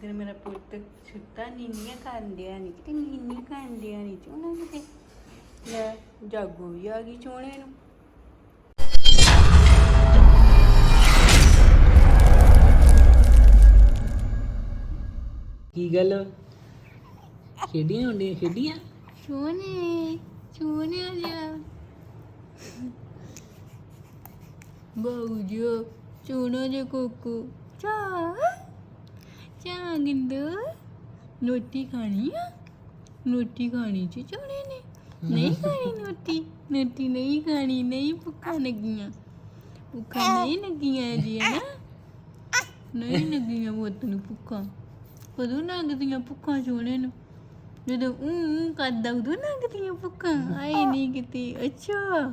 ਤੇ ਮੇਰਾ ਪੁੱਤ ਸੁੱਤਾ ਨੀਨੀਆਂ ਖਾਂਦਿਆ ਨਹੀਂ ਤੇ ਨੀਨੀ ਖਾਂਦਿਆ ਨਹੀਂ ਤੇ ਉਹਨਾਂ ਕਿਤੇ ਲੈ ਜਾਗੋ ਵੀ ਆ ਗਈ ਚੋਣੇ ਨੂੰ। ਕੀ ਗੱਲ? ਖੇਡੀਆਂ ਹੁੰਦੀਆਂ ਖੇਡੀਆਂ? ਸੋਨੇ ਸੋਨੇ ਆ ਜਾ ਬਾਉਜੋ ਸੋਨਾ ਜੇ ਕੋਕੂ। ਚਾ ਚਾ ਗਿੰਦੂ ਨੋਟੀ ਖਾਣੀ ਆ? ਨੋਟੀ ਖਾਣੀ ਚ ਚੋਣੇ ਨੇ। ਨਹੀਂ ਖਾਣੀ ਨੋਟੀ। ਨੋਟੀ ਨਹੀਂ ਖਾਣੀ ਨਹੀਂ ਭੁੱਖਾ ਲੱਗੀਆਂ। ਭੁੱਖਾ ਨਹੀਂ ਲੱਗੀਆਂ ਜੀ ਹੈ ਨਾ ਨਹੀਂ ਲੱਗੀਆਂ ਪੁੱਤ ਨੂੰ ਭੁੱਖਾ। ਕਦੋਂ ਲੱਗਦੀਆਂ ਭੁੱਖਾਂ ਸੋਹਣੇ ਨੂੰ? ਜਦੋਂ ਉਹ ਕਰਦਾ ਉਦੋਂ ਲੱਗਦੀਆਂ ਭੁੱਖਾਂ। ਆਏ ਨਹੀਂ ਕਿਤੇ। ਅੱਛਾ।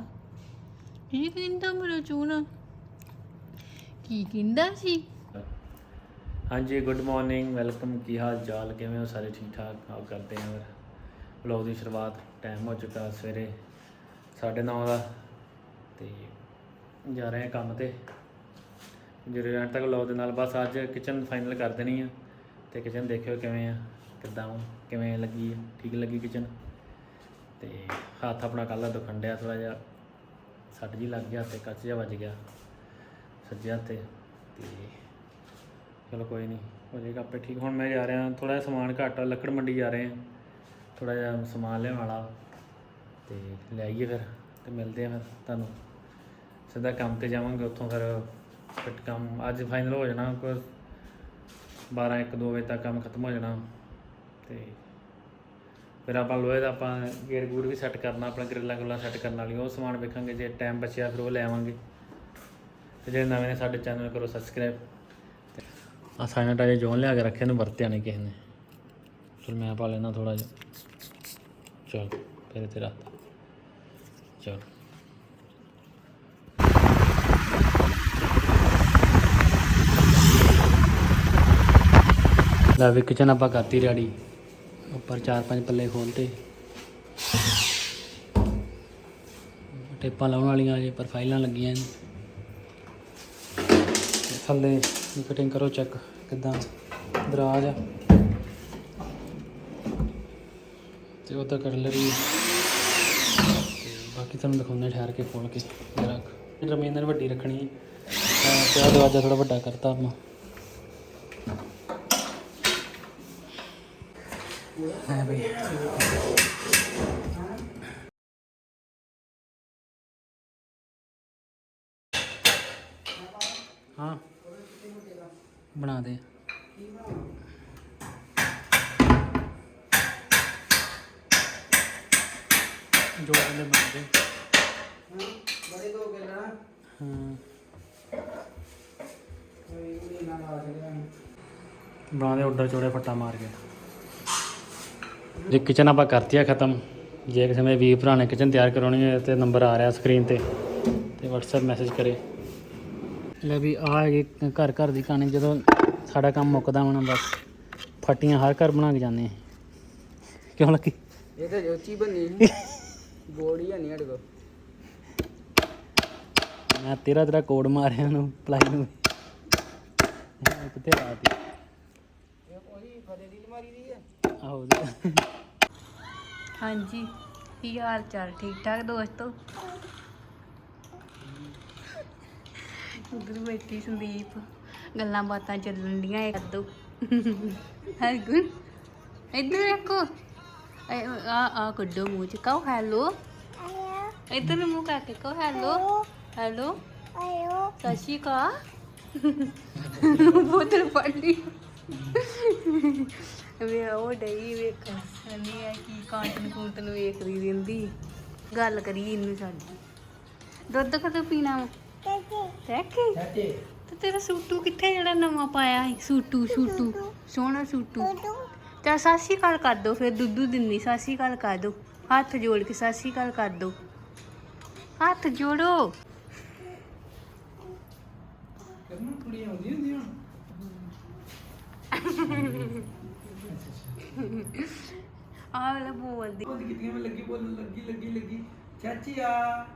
ਇਹ ਕਹਿੰਦਾ ਮੇਰਾ ਚੋਣਾ ਕੀ ਕਹਿੰਦਾ ਸੀ? ਹਾਂਜੀ ਗੁੱਡ ਮਾਰਨਿੰਗ ਵੈਲਕਮ ਕੀ ਹਾਲ ਚਾਲ ਕਿਵੇਂ ਹੋ ਸਾਰੇ ਠੀਕ ਠਾਕ? ਆਪ ਕਰਦੇ ਹਾਂ ਫਿਰ ਵਲੌਗ ਦੀ ਸ਼ੁਰੂਆਤ ਟਾਈਮ ਹੋ ਚੁੱਕਾ ਸਵੇਰੇ 9:30 ਦਾ ਤੇ ਜਾ ਰਹੇ ਹਾਂ ਕੰਮ ਤੇ। ਜਿਹੜੇ ਰਹਿਣ ਤੱਕ ਵਲੌਗ ਦੇ ਨਾਲ ਬਸ ਅੱਜ ਕਿਚਨ ਫਾਈਨਲ ਕਰ ਦੇਣੀ ਆ ਤੇ ਕਿਚਨ ਦੇਖਿਓ ਕਿਵੇਂ ਆ ਕਿੱਦਾਂ ਵਾ, ਕਿਵੇਂ ਲੱਗੀ ਆ ਠੀਕ ਲੱਗੀ ਕਿਚਨ ਤੇ ਹੱਥ ਆਪਣਾ ਕੱਲ੍ਹ ਦੁਖਣ ਡਿਆ ਥੋੜਾ ਜਿਹਾ ਸੱਟ ਜੀ ਲੱਗ ਗਿਆ ਤੇ ਕੱਚ ਜਿਹਾ ਵੱਜ ਗਿਆ ਸੱਜੇ ਹੱਥ ਤੇ ਤੇ ਚਲੋ ਕੋਈ ਨਹੀਂ ਹੋ ਜਾਏਗਾ ਆਪੇ ਠੀਕ। ਹੁਣ ਮੈਂ ਜਾ ਰਿਹਾ ਥੋੜਾ ਜਿਹਾ ਸਮਾਨ ਘੱਟ ਆ, ਲੱਕੜ ਮੰਡੀ ਜਾ ਰਹੇ ਹਾਂ। ਥੋੜਾ ਜਿਹਾ ਸਮਾਨ ਲਿਆਉਣ ਵਾਲਾ। ਤੇ ਲੈ ਆਈਏ ਫਿਰ ਤੇ ਮਿਲਦੇ ਆ ਫਿਰ ਤੁਹਾਨੂੰ। ਸਿੱਧਾ ਕੰਮ ਤੇ ਜਾਵਾਂਗੇ ਉੱਥੋਂ ਫਿਰ ਫਿਰ ਕੰਮ ਅੱਜ ਫਾਈਨਲ ਹੋ ਜਾਣਾ ਕੋਈ 12 1 2 ਵਜੇ ਤੱਕ ਕੰਮ ਖਤਮ ਹੋ ਜਾਣਾ। ਤੇ ਫਿਰ ਆਪਾਂ ਲੋਹੇ ਦਾ ਆਪਾਂ ਗੇਟ ਗੂਰ ਵੀ ਸੈੱਟ ਕਰਨਾ ਆਪਣਾ ਗ੍ਰਿਲਾਂ ਗੁੱਲਾਂ ਸੈੱਟ ਕਰਨ ਵਾਲੀ ਉਹ ਸਮਾਨ ਵੇਖਾਂਗੇ ਜੇ ਟਾਈਮ ਬਚਿਆ ਫਿਰ ਉਹ ਲੈ ਆਵਾਂਗੇ। ਤੇ ਜਿਹੜੇ ਨਵੇਂ ਨੇ ਸਾਡੇ ਚੈਨਲ ਕਰੋ ਸਬਸਕ੍ਰਾਈਬ ਆ ਸੈਨੀਟਾਈਜ਼ਰ ਜੋਨ ਲਿਆ ਕੇ ਰੱਖਿਆ ਨੂੰ ਵਰਤਿਆ ਨਹੀਂ ਕਿਸੇ ਨੇ। ਚਲ ਮੈਂ ਪਾ ਲੈਣਾ ਥੋੜਾ ਜਿਹਾ। ਚਲ, ਫਿਰ ਤੇਰਾ ਚਲ। ਲੈ ਵੀ ਕਿਚਨ ਆਪਾਂ ਕਰਤੀ ਰੈਡੀ ਉੱਪਰ ਚਾਰ ਪੰਜ ਪੱਲੇ ਖੋਲਤੇ ਟੇਪਾਂ ਲਾਉਣ ਵਾਲੀਆਂ ਜੇ ਪਰ ਫਾਈਲਾਂ ਲੱਗੀਆਂ ਨੇ। ਥੱਲੇ ਦੀ ਕਟਿੰਗ ਕਰੋ ਚੈੱਕ ਕਿਦਾਂ ਦਰਾਜ ਆ। ਤੇ ਉਹਦਾ ਕਟਲਰੀ ਤੇ ਬਾਕੀ ਤੁਹਾਨੂੰ ਦਿਖਾਉਂਦੇ ਠਹਿਰ ਕੇ ਖੋਲ ਕੇ ਜਰਾ ਜ਼ਮੀਨ ਵੱਡੀ ਰੱਖਣੀ ਹੈ ਤੇ ਆਹ ਦਰਵਾਜ਼ਾ ਥੋੜਾ ਵੱਡਾ ਕਰਤਾ ਆਪਾਂ। ਹੈ ਬਈ ਹਾਂ ਬਣਾ ਦੇ ਜੋ ਇਹਨੇ ਬਣਾ ਦੇ ਬੜੇ ਦੋ ਕੇ ਹਾਂ। ਕੋਈ ਵੀ ਚੋੜੇ ਫੱਟਾ ਮਾਰ ਕੇ। ਜੇ ਕਿਚਨ ਆਪਾਂ ਕਰਤੀ ਆ ਖਤਮ, ਜੇ ਕਿਸੇ ਨੇ ਵੀ ਭਰਾ ਨੇ ਕਿਚਨ ਤਿਆਰ ਕਰਾਉਣੀ ਹੈ ਤੇ ਨੰਬਰ ਆ ਰਿਹਾ ਸਕਰੀਨ ਤੇ ਤੇ WhatsApp ਮੈਸੇਜ ਕਰੇ। ਲੈ ਵੀ ਆ ਹੈਗੀ ਘਰ ਘਰ ਦੀ ਕਹਾਣੀ ਜਦੋਂ ਸਾਡਾ ਕੰਮ ਮੁੱਕਦਾ ਹੋਣਾ ਬਸ ਫੱਟੀਆਂ ਹਰ ਘਰ ਬਣਾ ਕੇ ਜਾਂਦੇ ਆ। ਕਿਉਂ ਲੱਗੀ? ਇਹ ਤਾਂ ਜੋਤੀ ਬਣੀ ਸੀ। ਬੋੜੀ ਨਹੀਂ ਅੜ ਕੋ ਮੈਂ ਤੇਰਾ ਤੇਰਾ ਕੋਡ ਮਾਰਿਆ ਉਹਨੂੰ ਪਲਾਈ ਨੂੰ। ਇਹ ਕਿੱਥੇ ਰਾਤੀ ਇਹ ਉਹਦੀ ਫਤੇ ਦੀ ਮਾਰੀ ਦੀ ਹੈ। ਆਹੋ। ਜੀ। ਹਾਂਜੀ ਕੀ ਹਾਲ ਚਾਲ? ਠੀਕ ਠਾਕ ਦੋਸਤੋ? ਉਧਰ ਬੈਠੀ ਸੰਦੀਪ। ਗੱਲਾਂ ਬਾਤਾਂ ਚੱਲਣ ਡੀਆਂ ਇਹ ਕੱਦੋ ਹਰਗੁਣ ਇੱਧਰ ਦੇਖੋ ਆ ਆ ਕੱਢੋ ਮੂੰਹ ਚ। ਕਹੋ ਹੈਲੋ। ਇੱਧਰ ਨੂੰ ਮੂੰਹ ਕਰਕੇ ਕਹੋ ਹੈਲੋ। ਹੈਲੋ। ਸਤਿ ਸ਼੍ਰੀ ਅਕਾਲ। ਬੋਤਲ ਫੜੀ ਵੇ, ਉਹ ਡਈ ਵੇਖ। ਨਹੀਂ ਆ ਕੀ ਕਾਂਟਨ ਕੂੰਟਨ ਵੇਖਦੀ ਰਹਿੰਦੀ। ਗੱਲ ਕਰੀ ਇਹਨੂੰ ਸਾਡੀ ਦੁੱਧ ਕਦੋਂ ਪੀਣਾ ਵਾ? ਚਾਚੇ ਤੇ ਤੇਰਾ ਸੂਟੂ ਕਿੱਥੇ ਜਿਹੜਾ ਨਵਾਂ ਪਾਇਆ ਸੀ? ਸੂਟੂ ਸੂਟੂ ਸੋਹਣਾ ਸੂਟੂ। ਤੇ ਸਾਸੀ ਕਾਲ ਕਰ ਦੋ ਫਿਰ ਦੁੱਧੂ ਦਿੰਦੀ ਸਾਸੀ ਕਾਲ ਕਰ ਦੋ। ਹੱਥ ਜੋੜ ਕੇ ਸਾਸੀ ਕਾਲ ਕਰ ਦੋ। ਹੱਥ ਜੋੜੋ। ਕਿੰਨਾ ਆਹ ਵਾਲਾ ਬੋਲਦੀ ਬੋਲ ਕਿਤੀਆਂ ਮੈਂ ਲੱਗੀ ਬੋਲਣ ਲੱਗੀ ਲੱਗੀ ਲੱਗੀ। ਚਾਚੀ ਆ।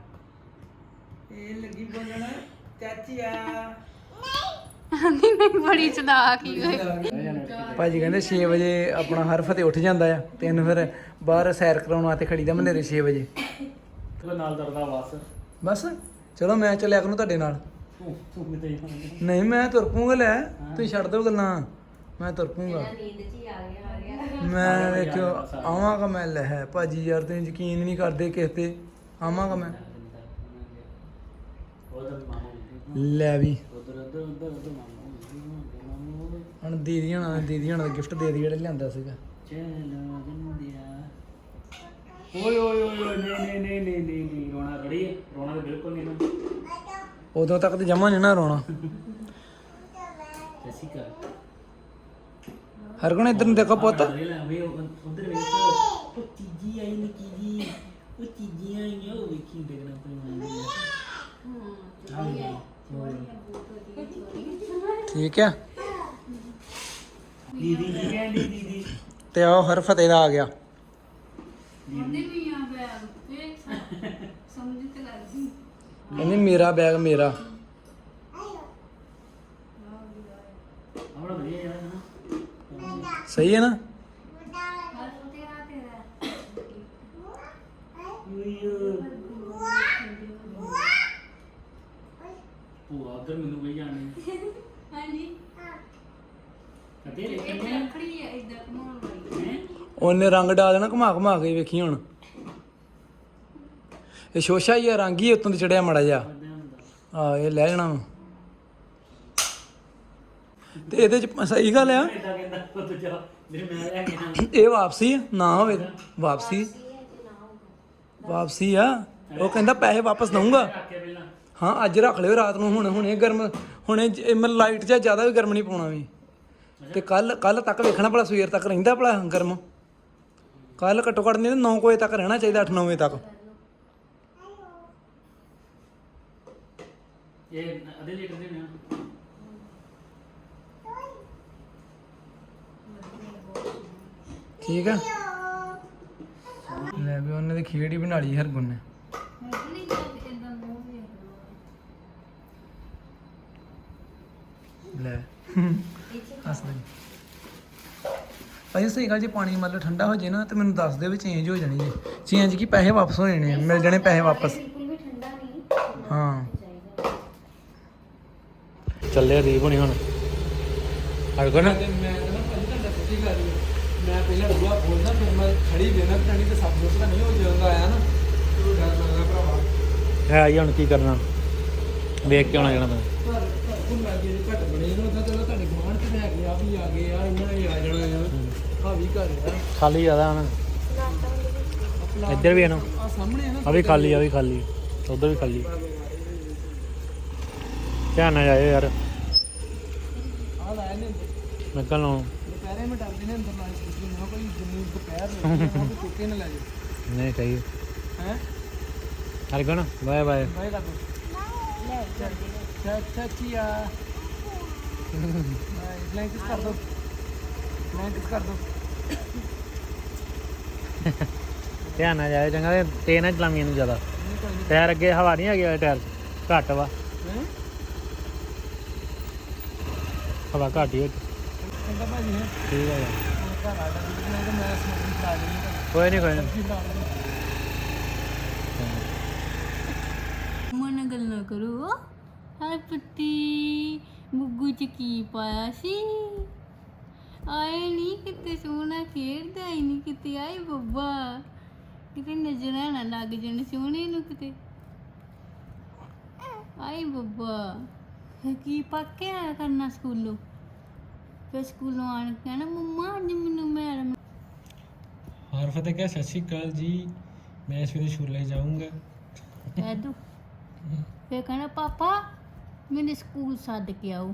ਇਹ ਲੱਗੀ ਬੋਲਣ। ਨਹੀਂ ਨਹੀਂ ਬੜੀ ਚਲਾਕ ਹੀ ਹੋਈ। ਨਹੀਂ ਭਾਜੀ ਕਹਿੰਦੇ 6 ਵਜੇ ਆਪਣਾ ਹਰ ਫਤੇ ਉੱਠ ਜਾਂਦਾ ਆ ਤੇ ਇਹਨੂੰ ਫਿਰ ਬਾਹਰ ਸੈਰ ਕਰਾਉਣ ਵਾਸਤੇ ਖੜੀਦਾ ਮਨੇਰੇ 6 ਵਜੇ। ਤੇ ਨਾਲ ਦਰਦਾ ਬਸ। ਬਸ ਚਲੋ ਮੈਂ ਚੱਲਿਆ ਕਰੂੰ ਤੁਹਾਡੇ ਨਾਲ। ਤੂੰ ਤੂੰ ਕਿਤੇ ਜਾਣਾ? ਨਹੀਂ ਮੈਂ ਤੁਰ ਪੂੰਗਾ ਲੈ ਤੁਸੀਂ ਛੱਡ ਦਿਓ ਗੱਲਾਂ। ਮੈਂ ਤੁਰ ਪੂੰਗਾ ਮੈਂ ਵੇਖਿਓ ਆਵਾਂਗਾ ਮੈਂ ਲੈ ਹੈ ਭਾਜੀ ਯਾਰ ਤੁਸੀਂ ਯਕੀਨ ਨਹੀਂ ਕਰਦੇ ਕਿਸੇ ਤੇ। ਆਵਾਂਗਾ ਮੈਂ ਲੈ ਵੀ ਹੁਣ ਦੀਦੀ ਹਣਾ ਦੀਦੀ ਹਣਾ ਦਾ ਗਿਫਟ ਦੇ ਦੀ ਜਿਹੜਾ ਲਿਆਂਦਾ ਸੀਗਾ ਚਲੋ ਗੰਦਿਆ ਓਏ ਓਏ ਓਏ ਓਏ, ਨਹੀਂ ਨਹੀਂ ਨਹੀਂ ਨਹੀਂ ਨਹੀਂ ਨਹੀਂ ਰੋਣਾ ਰੜੀ ਹੈ ਰੋਣਾ ਤਾਂ ਬਿਲਕੁਲ ਨਹੀਂ ਨਾ ਉਦੋਂ ਤੱਕ ਤੇ ਜਮਾ ਨਹੀਂ ਨਾ ਰੋਣਾ ਐਸੀ ਕਰ ਹਰ ਕੋਣ ਇੱਧਰ ਨੂੰ ਦੇਖੋ ਪੁੱਤ ਉਧਰ ਵੇਖ ਉਹ ਚੀਜੀ ਆਈ ਨਿੱਕੀ ਜੀ ਉਹ ਚੀਜ਼ੀਆਂ ਆਈਆਂ ਉਹ ਵੇਖੀ ਡੇਗਣਾ ਪਈ ਠੀਕ ਆ? ਦੀਦੀ ਕੀ ਕਹਿੰਦੀ ਦੀਦੀ ਤੇ ਉਹ ਹਰ ਫਤਿਹ ਦਾ ਆ ਗਿਆ। ਉਹਦੇ ਵੀ ਆ ਬੈਗ ਵੇਖ ਸਮਝ ਤੇ ਲੱਗਦੀ ਕਹਿੰਦੀ ਮੇਰਾ ਬੈਗ ਮੇਰਾ। ਆਪਣਾ ਵਧੀਆ ਯਾਰ ਨਾ ਸਹੀ ਹੈ ਨਾ? ਹਰ ਤੇ ਆ ਤੇਰਾ। ਭੂਆ ਉਧਰ ਮੈਨੂੰ ਕਹੀ ਜਾਣੀ ਹਾਂਜੀ। ਕਦੇ ਇੱਕ ਲੇਕਿਨ ਰੱਖੜੀ ਆ ਇਦਾਂ ਘਮਾਉਣ ਵਾਲੀ। ਹੈ? ਉਹਨੇ ਰੰਗ ਡਾ ਦੇਣਾ ਘੁਮਾ ਘੁਮਾ ਕੇ ਵੇਖੀ ਹੁਣ। ਇਹ ਸ਼ੋਸ਼ਾ ਹੀ ਆ ਰੰਗ ਹੀ ਉੱਤੋਂ ਦੀ ਚੜਿਆ ਮੜਾ ਜਾ ਆ ਇਹ ਲੈ ਜਾਣਾ ਵਾ। ਤੇ ਇਹਦੇ ਚ ਸਹੀ ਗੱਲ ਆ। ਇਦਾਂ ਕਹਿੰਦਾ ਪੁੱਤ ਜਾ ਮੇਰੇ ਮੈਂ ਲੈ ਕੇ ਨਾ ਇਹ ਵਾਪਸੀ ਆ? ਨਾ ਹੋਵੇ ਤਾਂ। ਵਾਪਸੀ। ਵਾਪਸੀ ਆ। ਉਹ ਕਹਿੰਦਾ ਪੈਸੇ ਵਾਪਸ ਦਊਂਗਾ। ਰੱਖ ਕੇ ਪਹਿਲਾਂ। ਹਾਂ ਅੱਜ ਰੱਖ ਲਿਓ ਰਾਤ ਨੂੰ ਹੁਣ ਹੁਣੇ ਗਰਮ ਹੁਣੇ ਜ- ਮੈਂ ਲਾਈਟ 'ਚ ਜ਼ਿਆਦਾ ਵੀ ਗਰਮ ਨਹੀਂ ਪਾਉਣਾ ਵੀ। ਤੇ ਕੱਲ ਕੱਲ ਤੱਕ ਵੇਖਣਾ ਭਲਾ ਸਵੇਰ ਤੱਕ ਰਹਿੰਦਾ ਭਲਾ ਗਰਮ। ਕੱਲ ਘੱਟੋ ਘੱਟ ਨਹੀਂ 9 ਵਜੇ ਤੱਕ ਰਹਿਣਾ ਚਾਹੀਦਾ 8-9 ਵਜੇ ਤੱਕ। ਇਹ ਅਦੇ ਲੀਟਰ ਦੇ ਨੇ। ਠੀਕ ਆ। ਲੈ ਵੀ ਉਹਨੇ ਦੀ ਖੇਡ ਹੀ ਬਣਾ ਲਈ ਹਰਗੁਣ ਨੇ ਨਹੀਂ ਜਾਂਦੇ ਇਦਾਂ ਮੂੰਹ ਵੇਖ ਲਓ ਲੈ ਹੱਸਦਾ ਭਾਈ ਸਹੀ ਗੱਲ ਜੇ ਪਾਣੀ ਮੰਨ ਲਓ ਠੰਡਾ ਹੋ ਜੇ ਨਾ ਤੇ ਮੈਨੂੰ ਦੱਸ ਦਿਓ ਵੀ ਚੇਂਜ ਹੋ ਜਾਣੀ ਜੇ। ਚੇਂਜ ਕੀ? ਪੈਸੇ ਵਾਪਸ ਹੋ ਜਾਣੇ ਆ, ਮਿਲ ਜਾਣੇ ਪੈਸੇ ਵਾਪਸ। ਹਾਂ। ਚੱਲੇ ਰੀਬ ਹੋਣੀ ਹੁਣ। ਹਰਗੁਣ ਮੈਂ ਕਹਿੰਦਾ ਭਾਜੀ ਤੁਹਾਡਾ ਸੱਚੀ ਗੱਲ ਹੈ ਮੈਂ ਪਹਿਲਾਂ ਰੁਆ ਬੋਲਦਾ ਫਿਰ ਮੈਂ ਖੜੀ ਵੇਨਾ ਟਣੀ ਤੇ ਸਭ ਨੂੰ ਨਹੀਂ ਹੋ ਜਾਂਦਾ ਆਇਆ ਨਾ। ਤੂੰ ਡਰ ਲੱਗਦਾ ਭਰਾਵਾ। ਹੈ ਆਈ ਹੁਣ ਕੀ ਕਰਨਾ। ਵੇਖ ਕੇ ਆਉਣਾ ਜਾਣਾ ਤੈਨੂੰ ਪਰ ਹੁਣ ਲੱਗੇ ਜੇ ਘੱਟ ਬਣੇ ਨਾ ਚਲੋ ਤੁਹਾਡੇ ਗਵਾਂਢ ਤੇ ਲੈ ਕੇ ਆ ਵੀ ਆ ਗਏ ਆ ਇਹਨਾਂ ਨੇ ਆ ਜਾਣਾ ਆ। ਆ ਵੀ ਘਰ ਆ। ਖਾਲੀ ਜ਼ਿਆਦਾ ਹੁਣ। ਇੱਧਰ ਵੀ ਹੈ ਨਾ। ਆ ਸਾਹਮਣੇ ਆ ਨਾ। ਆ ਵੀ ਖਾਲੀ ਆ ਵੀ ਖਾਲੀ। ਉਧਰ ਵੀ ਖਾਲੀ। ਧਿਆਨ ਨਾਲ ਜਾਇਓ ਯਾਰ। ਆ ਲਾਇਆ ਨੇ ਨਿਕਲ ਨੂੰ ਦੁਪਹਿਰੇ ਮੈਂ ਡਰਦੇ ਨੇ ਅੰਦਰ ਲਾਇਆ ਸੀ। ਨਾ ਕੋਈ ਜਮੀਨ ਦੁਪਹਿਰ ਨੂੰ ਨਾ ਕੋਈ ਟੁੱਕੇ ਨਾ ਲੈ ਜਾ ਨਹੀਂ ਸਹੀ। ਹੈ? Hargun bye bye. ਬਾਈ ਦਾ। ਲੈ ਚਾਚਾ ਚੀਆ ਬਲੈਂਕਸ ਕਰ ਦੋ। ਬਲੈਂਕਸ ਕਰ ਦੋ। ਧਿਆਨ ਨਾਲ ਜਾਇਓ, ਚੰਗਾ ਤੇ ਤੇਜ਼ ਨਾ ਚਲਾਵੀਂ ਇਹਨੂੰ ਜ਼ਿਆਦਾ। ਟਾਇਰ ਅੱਗੇ ਹਵਾ ਨਹੀਂ ਹੈਗੀ ਵਾਲੇ ਟਾਇਰ 'ਚ ਘੱਟ ਵਾ। ਹਵਾ ਘੱਟ ਹੀ ਹੈ ਕਹਿੰਦਾ ਭਾਜੀ ਹੈ ਠੀਕ ਹੈ ਯਾਰ ਘਰ ਆ। ਡਰ ਮੈਂ ਮੈਂ ਸਮਝ ਖਾ ਲਈ ਕੋਈ ਨਹੀਂ ਕੋਈ ਨਹੀਂ ਮਨ ਗੱਲ ਕਰੋ। ਹਾਏ ਪੁੱਤੀ ਮੁੱਗੂ ਚ ਕੀ ਪਾਇਆ ਸੀ? ਆਏ ਨਹੀਂ ਕਿਤੇ ਸੋਹਣਾ ਖੇਡਦਾ ਹੀ ਨਹੀਂ ਕਿਤੇ ਆਏ ਬੱਬਾ। ਕਿਤੇ ਨਜ਼ਰਾਂ ਨਾ ਲੱਗ ਜਾਣ ਸੋਹਣੇ ਨੂੰ ਕਿਤੇ। ਆਏ ਬੱਬਾ। ਕੀ ਪੱਕੇ ਆਇਆ ਕਰਨਾ ਸਕੂਲੋਂ? ਫਿਰ ਸਕੂਲੋਂ ਆਣ ਕੇ ਕਹਿਣਾ ਮੰਮਾ ਅੱਜ ਮੈਨੂੰ ਮੈਡਮ ਹਰ ਫਤਿਹ ਕਹ ਸਤਿ ਸ਼੍ਰੀ ਅਕਾਲ ਜੀ ਮੈਂ ਇਸ ਵੇਲੇ ਛੋਲੇ ਜਾਊਂਗਾ। ਕਹਿ ਦੂ। ਫਿਰ ਕਹਿਣਾ ਪਾਪਾ ਮੈਨੂੰ ਸਕੂਲ ਸੱਦ ਕੇ ਆਓ।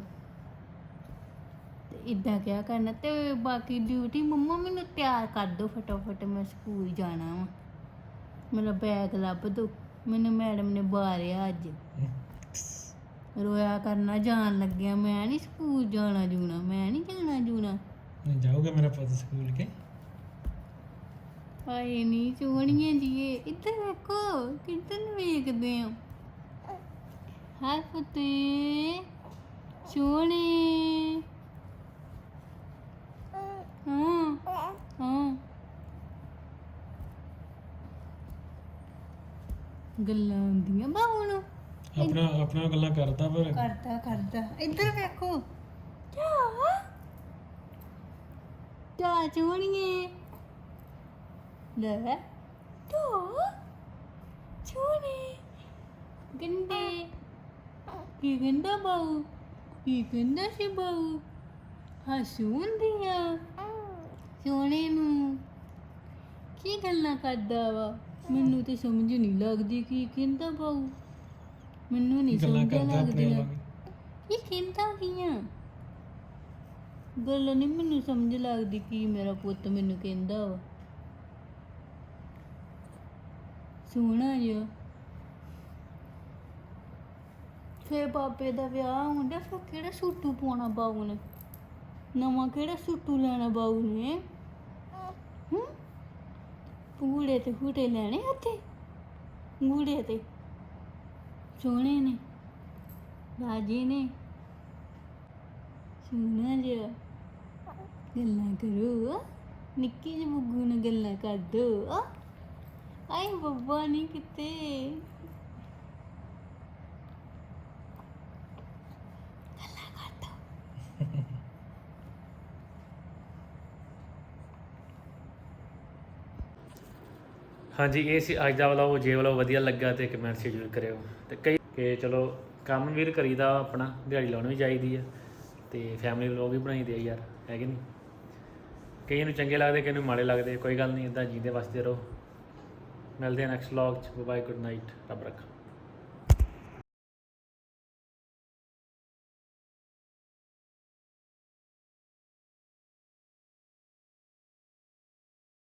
ਇਦਾਂ ਕਿਹਾ ਕਰਨਾ ਤੇ ਬਾਕੀ ਡਿਊਟੀ ਮੰਮਾ ਮੈਨੂੰ ਤਿਆਰ ਕਰ ਦਿਓ ਫਟਾਫਟ ਮੈਂ ਸਕੂਲ ਜਾਣਾ ਵਾ। ਮੇਰਾ ਬੈਗ ਲੱਭ ਦੋ ਮੈਨੂੰ ਮੈਡਮ ਨੇ ਬਾਰਿਆ ਅੱਜ। ਰੋਇਆ ਕਰਨਾ ਜਾਣ ਲੱਗਿਆ ਮੈਂ ਨਹੀਂ ਸਕੂਲ ਜਾਣਾ ਜੂਣਾ ਮੈਂ ਨਹੀਂ ਜਾਣਾ ਜੂਣਾ। ਨਹੀਂ ਜਾਊਗਾ ਮੇਰਾ ਪੁੱਤ ਸਕੂਲ ਕੇ? ਹਾਏ ਨਹੀਂ ਸੋਹਣੀਆਂ ਜੀਏ ਇੱਧਰ ਵੇਖੋ ਕਿੱਧਰ ਨੂੰ ਵੇਖਦੇ ਆ। ਹਾਏ ਫਤੇ ਸੋਹਣੇ। ਹਾਂ। ਹਾਂ। ਗੱਲਾਂ ਹੁੰਦੀਆਂ ਬਾਹੂ ਨੂੰ ਆਪਣਾ ਆਪਣਾ ਗੱਲਾਂ ਕਰਦਾ ਪਰ ਕਰਦਾ ਕਰਦਾ। ਇੱਧਰ ਵੇਖੋ। ਕਿਆ ਕਿਆ ਚੋਣੀਏ? ਲੈ। ਤੋ ਚੋਣੇ? ਗੰਦੇ ਕੀ ਗੰਦਾ ਬਾਹੂ ਕੀ ਗੰਦਾ ਸੀ ਬਾਹੂ ਹਸੂੰਦੀਆਂ ਸੋਹਣੇ ਨੂੰ? ਕੀ ਗੱਲਾਂ ਕਰਦਾ ਵਾ? ਮੈਨੂੰ ਤੇ ਸਮਝ ਨਹੀਂ ਲੱਗਦੀ ਕੀ ਕਹਿੰਦਾ ਬਾਹੂ ਮੈਨੂੰ ਨਹੀਂ ਸਮਝ ਲੱਗਦੀਆਂ ਇਹ ਕਹਿੰਦਾ ਕੀਆਂ ਗੱਲ ਨਹੀਂ ਮੈਨੂੰ ਸਮਝ ਲੱਗਦੀ ਕੀ ਮੇਰਾ ਪੁੱਤ ਮੈਨੂੰ ਕਹਿੰਦਾ ਵਾ। ਸੋਹਣਾ ਜਿਹਾ। ਫੇਰ ਬਾਬੇ ਦਾ ਵਿਆਹ ਹੁੰਦਾ ਫਿਰ ਕਿਹੜਾ ਸੂਟੂ ਪਾਉਣਾ ਬਾਬੂ ਨੇ? ਨਵਾਂ ਕਿਹੜਾ ਸੂਟੂ ਲੈਣਾ ਬਾਬੂ ਨੇ? ਹੂੰ? ਪੂੜੇ ਤੇ ਹੂਟੇ ਲੈਣੇ ਉੱਥੇ? ਮੂੜੇ ਤੇ। ਸੋਹਣੇ ਨੇ। ਰਾਜੀ ਨੇ। ਸੋਹਣਾ ਜਿਹਾ। ਗੱਲਾਂ ਕਰੋ। ਨਿੱਕੀ ਜਿਹੀ ਬੁੱਗੂ ਨਾਲ ਗੱਲਾਂ ਕਰ ਦੋ। ਆਏ ਬੱਬਾ ਨਹੀਂ ਕਿਤੇ। ਹਾਂਜੀ, ਇਹ ਸੀ ਅੱਜ ਦਾ ਵਲੌਗ ਜੇ ਵਲੌਗ ਵਧੀਆ ਲੱਗਾ ਤੇ ਕਮੈਂਟ ਜ਼ਰੂਰ ਕਰਿਓ। ਤੇ ਕਈ ਕਿ ਚਲੋ, ਕੰਮ ਵੀਰ ਕਰੀਦਾ ਆਪਣਾ, ਦਿਹਾੜੀ ਲਾਉਣੀ ਵੀ ਚਾਹੀਦੀ ਆ, ਤੇ ਫੈਮਿਲੀ ਵਲੌਗ ਵੀ ਬਣਾਈਦੇ ਆ ਯਾਰ, ਹੈ ਕਿ ਨਹੀਂ? ਕਈਆਂ ਨੂੰ ਚੰਗੇ ਲੱਗਦੇ, ਕਈਆਂ ਨੂੰ ਮਾੜੇ ਲੱਗਦੇ, ਕੋਈ ਗੱਲ ਨਹੀਂ ਇਦਾਂ ਜੀਂਦੇ ਵਸਦੇ ਰਹੋ। ਮਿਲਦੇ ਆ ਨੈਕਸਟ ਵਲੌਗ ਚ ਬਾਏ ਗੁੱਡ ਨਾਈਟ ਰੱਬ ਰੱਖਾ।